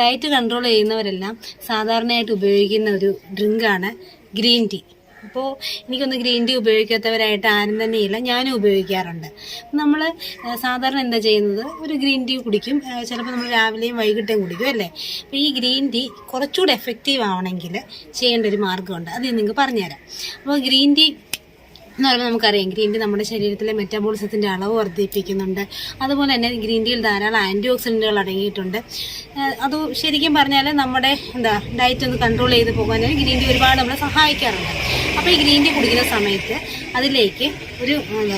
Diet control ചെയ്യുന്നവരെല്ലാം സാധാരണയായിട്ട് ഉപയോഗിക്കുന്ന ഒരു ഡ്രിങ്കാണ് ഗ്രീൻ ടീ. അപ്പോൾ എനിക്കൊന്ന് ഗ്രീൻ ടീ ഉപയോഗിക്കാത്തവരായിട്ട് ആരും തന്നെയില്ല ഞാനും ഉപയോഗിക്കാറുണ്ട്. നമ്മൾ സാധാരണ എന്താ ചെയ്യുന്നത്? ഒരു ഗ്രീൻ ടീ കുടിക്കും ചിലപ്പോൾ നമ്മൾ രാവിലെയും വൈകിട്ടേയും കുടിക്കും അല്ലേ? അപ്പോൾ ഈ ഗ്രീൻ ടീ കുറച്ചുകൂടെ എഫക്റ്റീവ് ആവണമെങ്കിൽ ചെയ്യേണ്ട ഒരു മാർഗമുണ്ട്. അത് നിങ്ങൾക്ക് പറഞ്ഞുതരാം. അപ്പോൾ ഗ്രീൻ ടീ എന്ന് പറയുമ്പോൾ നമുക്കറിയാം ഗ്രീൻ ടീ നമ്മുടെ ശരീരത്തിലെ മെറ്റബോളിസത്തിന്റെ അളവ് വർദ്ധിപ്പിക്കുന്നുണ്ട്. അതുപോലെ തന്നെ ഗ്രീൻ ടീയിൽ ധാരാളം ആന്റി ഓക്സിഡന്റുകൾ അടങ്ങിയിട്ടുണ്ട് അത് ശരിക്കും പറഞ്ഞാൽ നമ്മുടെ എന്താ ഡയറ്റ് ഒന്ന് കൺട്രോൾ ചെയ്ത് പോകാൻ ഗ്രീൻ ടീ ഒരുപാട് നമ്മളെ സഹായിക്കാറുണ്ട്. അപ്പോൾ ഈ ഗ്രീൻ ടീ കുടിക്കുന്ന സമയത്ത് അതിലേക്ക് ഒരു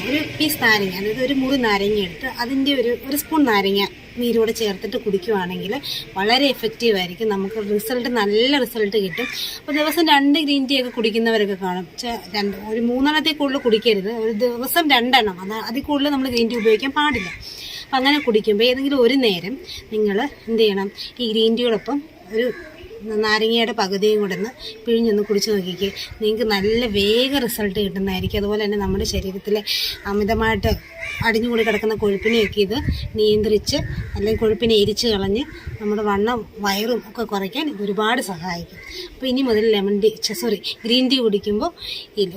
ഒരു പീസ് നാരങ്ങ അതായത് ഒരു മുറി നാരങ്ങ എടുത്ത് അതിന്റെ ഒരു ഒരു സ്പൂൺ നാരങ്ങ നീരോടെ ചേർത്തിട്ട് കുടിക്കുവാണെങ്കിൽ വളരെ എഫക്റ്റീവ് ആയിരിക്കും. നമുക്ക് റിസൾട്ട് നല്ല റിസൾട്ട് കിട്ടും. അപ്പോൾ ദിവസം രണ്ട് ഗ്രീൻ ടീ ഒക്കെ കുടിക്കുന്നവരൊക്കെ കാണും. രണ്ട് ഒരു മൂന്നെണ്ണത്തിൽ കൂടുതൽ കുടിക്കരുത്. ഒരു ദിവസം രണ്ടെണ്ണം. അത് അതിൽ കൂടുതൽ നമ്മൾ ഗ്രീൻ ടീ ഉപയോഗിക്കാൻ പാടില്ല. അപ്പം അങ്ങനെ കുടിക്കുമ്പോൾ ഏതെങ്കിലും ഒരു നേരം നിങ്ങൾ എന്ത് ചെയ്യണം? ഈ ഗ്രീൻ ടീയോടൊപ്പം ഒരു നാരങ്ങയുടെ പകുതിയും കൂടെ ഒന്ന് പിഴിഞ്ഞൊന്ന് കുടിച്ച് നോക്കിക്ക്. നിങ്ങൾക്ക് നല്ല വേഗ റിസൾട്ട് കിട്ടുന്നതായിരിക്കും. അതുപോലെ തന്നെ നമ്മുടെ ശരീരത്തിലെ അമിതമായിട്ട് അടിഞ്ഞുകൂടി കിടക്കുന്ന കൊഴുപ്പിനെയൊക്കെ ഇത് നിയന്ത്രിച്ച് അല്ലെങ്കിൽ കൊഴുപ്പിനെ എരിച്ച് കളഞ്ഞ് നമ്മുടെ വണ്ണം വയറും ഒക്കെ കുറയ്ക്കാൻ ഇത് ഒരുപാട് സഹായിക്കും. അപ്പോൾ ഇനി മുതൽ lemon tea sorry green tea കുടിക്കുമ്പോൾ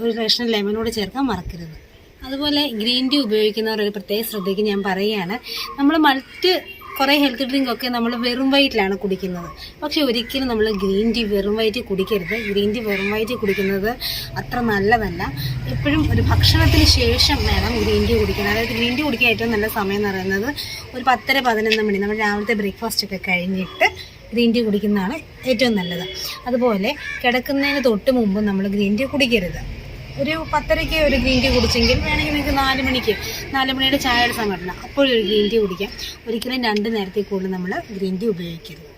ഒരു കഷ്ണം ലെമനോട് ചേർക്കാൻ മറക്കരുത്. അതുപോലെ ഗ്രീൻ ടീ ഉപയോഗിക്കുന്നവർ ഒരു പ്രത്യേക ശ്രദ്ധയ്ക്ക് ഞാൻ പറയുകയാണ്. നമ്മൾ മറ്റ് കുറേ ഹെൽത്ത് ഡ്രിങ്ക് ഒക്കെ നമ്മൾ വെറും വയറ്റിലാണ് കുടിക്കുന്നത്. പക്ഷേ ഒരിക്കലും നമ്മൾ ഗ്രീൻ ടീ വെറും വയറ്റിൽ കുടിക്കരുത്. ഗ്രീൻ ടീ വെറും വയറ്റിൽ കുടിക്കുന്നത് അത്ര നല്ലതല്ല. എപ്പോഴും ഒരു ഭക്ഷണത്തിന് ശേഷം വേണം ഗ്രീൻ ടീ കുടിക്കണം അതായത് ഗ്രീൻ ടീ കുടിക്കാൻ ഏറ്റവും നല്ല സമയം എന്ന് പറയുന്നത് ഒരു പത്തര പതിനൊന്ന് മണി നമ്മൾ രാവിലത്തെ ബ്രേക്ക്ഫാസ്റ്റ് ഒക്കെ കഴിഞ്ഞിട്ട് ഗ്രീൻ ടീ കുടിക്കുന്നതാണ് ഏറ്റവും നല്ലത്. അതുപോലെ കിടക്കുന്നതിന് തൊട്ട് മുമ്പ് നമ്മൾ ഗ്രീൻ ടീ കുടിക്കരുത്. ഒരു പത്തരയ്ക്ക് ഒരു ഗ്രീൻ ടീ കുടിച്ചെങ്കിൽ വേണമെങ്കിൽ നിങ്ങൾക്ക് നാല് മണിക്ക് നാല് മണിയുടെ ചായയുടെ സമയം അപ്പോഴൊരു ഗ്രീൻ ടീ കുടിക്കാം. ഒരിക്കലും രണ്ട് നേരത്തെ കൂടുതൽ നമ്മൾ ഗ്രീൻ ടീ ഉപയോഗിക്കരുത്.